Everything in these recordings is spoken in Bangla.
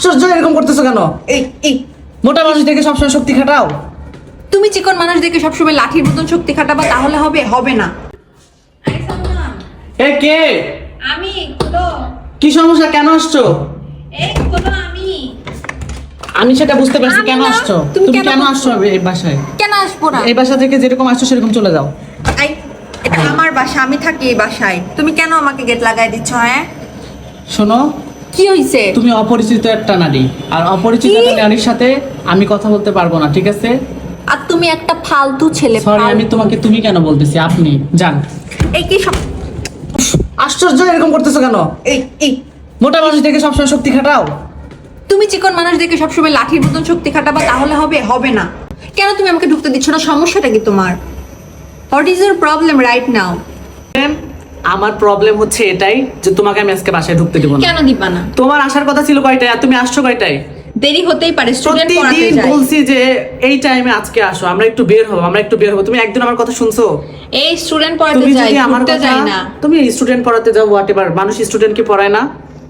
আশ্চর্য এরকম করতেছো কেন? এই এই। মোটা মানুষ দেখে সবসময় শক্তি খাটাও। তুমি চিকন মানুষ দেখে সবসময় লাঠির মতন শক্তি খাটাবা তাহলে হবে হবে না। এ কে? আমি খোলো। কি সমস্যা? কেন আসছো? এই খোলো আমি। আমি সেটা বুঝতে পারছি কেন আসছো? তুমি কেন আসছো? এই বাসায়? কেন আসব না? এই বাসা থেকে যেরকম আসছো সেরকম চলে যাও। এই এটা আমার বাসা আমি থাকি এই বাসায়। তুমি কেন আমাকে গেট লাগাই দিচ্ছ হ্যাঁ? শোনো কি হইছে? তুমি অপরিচিত একটা নারী। আর অপরিচিত? একটা নারীর সাথে আমি কথা বলতে পারব না ঠিক আছে? আর তুমি একটা ফালতু ছেলে সরি আমি তোমাকে তুমি কেন বলতেছি? আপনি যান। এই কি সব আশ্চর্য এরকম করতেছো কেন? এই এই। মোটা মানুষ দেখে সবসময় শক্তি খাটাও। তুমি চিকন মানুষ দেখে সবসময় লাঠির মতন শক্তি খাটাবা তাহলে হবে হবে না। কেন তুমি আমাকে ঢুকতে দিচ্ছ না? সমস্যাটা কি তোমার? What is your problem right now আমার প্রবলেম হচ্ছে এটাই যে তোমাকে আমি আজকে বাসায় ঢুকতে দিব না। কেন দিবা না? তোমার আসার কথা ছিল কয়টায়? আর তুমি আসছো কয়টায়? দেরি হতেই পারে স্টুডেন্ট পড়াতে প্রতিদিন যায়। বলছি যে এই টাইমে আজকে আসো আমরা একটু বের হব আমরা একটু বের হব। তুমি একদিন আমার কথা শুনছো? এই স্টুডেন্ট পড়াতে তুমি যায় আমার কথা যায় না। তুমি স্টুডেন্ট পড়াতে যাও হোয়াট এভার মানুষ স্টুডেন্টকে পড়ায় না।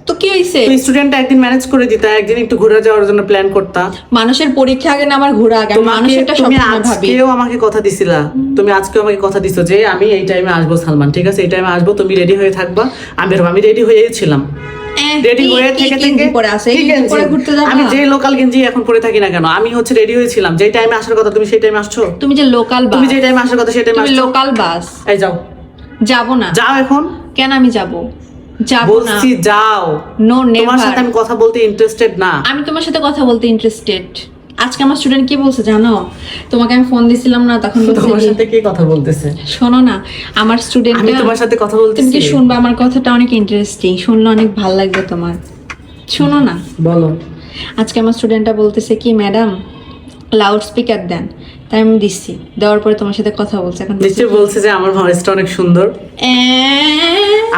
তো কি হইছে? স্টুডেন্ট একদিন ম্যানেজ করে দিতা একদিন একটু ঘুরে যাওয়ার জন্য প্ল্যান করতা। মানুষের পরীক্ষা আগে না আমার ঘোরা আগে। মানুষেরটা তুমি আজকেও আমাকে কথা দিছিলা। তুমি আজকেও আমাকে কথা দিছো যে আমি এই টাইমে আসব সালমান ঠিক আছে? এই টাইমে আসব তুমি রেডি হয়ে থাকবা। আমি আমি রেডি হয়েই ছিলাম। রেডি হয়ে থেকে থেকে আমি যে লোকাল গেঞ্জি এখন পরে থাকি না কেন আমি হচ্ছে রেডি হয়েছিলাম যে টাইমে আসার কথা তুমি সেই টাইমে আসছো? তুমি যে লোকাল তুমি যে টাইমে আসার কথা সেই টাইমে লোকাল বাস এই যাও। যাব না। যাও এখন। কেন আমি যাব? বলছি যাও। নো তোমার সাথে আমি কথা বলতে ইন্টারেস্টেড না। আমি তোমার সাথে কথা বলতে ইন্টারেস্টেড আজকে আমার স্টুডেন্ট কি বলছে জানো? তোমাকে আমি ফোন দিছিলাম না তখন তোমার সাথে কে কথা বলতেছে? শোনো না আমার স্টুডেন্ট আমি তোমার সাথে কথা তুমি কি শুনবে? আমার কথাটা অনেক ইন্টারেস্টিং শুনলে অনেক ভালো লাগবে তোমার। শোনো না। বলো। আজকে আমার স্টুডেন্টটা বলতেছে কি ম্যাডাম লাউড স্পিকার দেন। তাই আমি দিচ্ছি দেওয়ার পরে তোমার সাথে কথা বলছে। এখন নিশ্চয় বলছে যে আমার ভয়েসটা অনেক সুন্দর।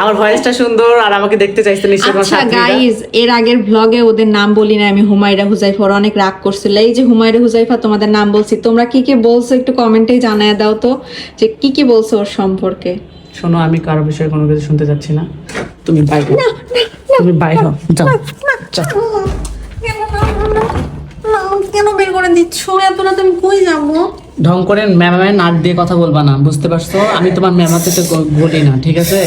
আমার ভয়েসটা সুন্দর আর আমাকে দেখতে চাইছে নিশ্চয় তোমার আচ্ছা। গাইজ এর আগের ব্লগে ওদের নাম বলি না আমি হুমায়রা হুজাইফা ওরা অনেক রাগ করছিল এই যে হুমায়রা হুজাইফা তোমাদের নাম বলছি তোমরা কি কি বলছো একটু কমেন্টেই জানায় দাও তো যে কি কি বলছো ওর সম্পর্কে শোনো আমি কারও বিষয়ে কোনো কিছু শুনতে যাচ্ছি না তুমি বাইরে তুমি বাইরে যাও যাও কেন বের করে দিচ্ছ এত না তুমি কই যাব ঢং করে ম্যামে নাক দিয়ে কথা বলবা না বুঝতে পারছ? আমি তোমার ম্যামাতে তো বলি না ঠিক আছে?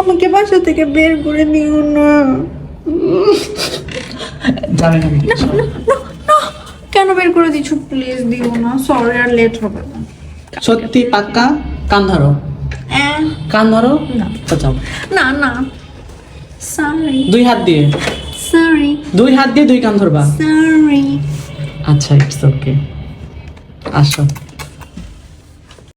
আমাকে বাসা থেকে বের করে দিও না। যাবে না। কেন বের করে দিচ্ছ? প্লিজ দিও না সরি আর লেট হবে না। সত্যি পাক্কা? কান ধরো। কান ধরো? তো না না। সরি দুই হাত দিয়ে। সরি দুই হাত দিয়ে দুই কান ধরবা। সরি আচ্ছা ইটস ওকে আসো।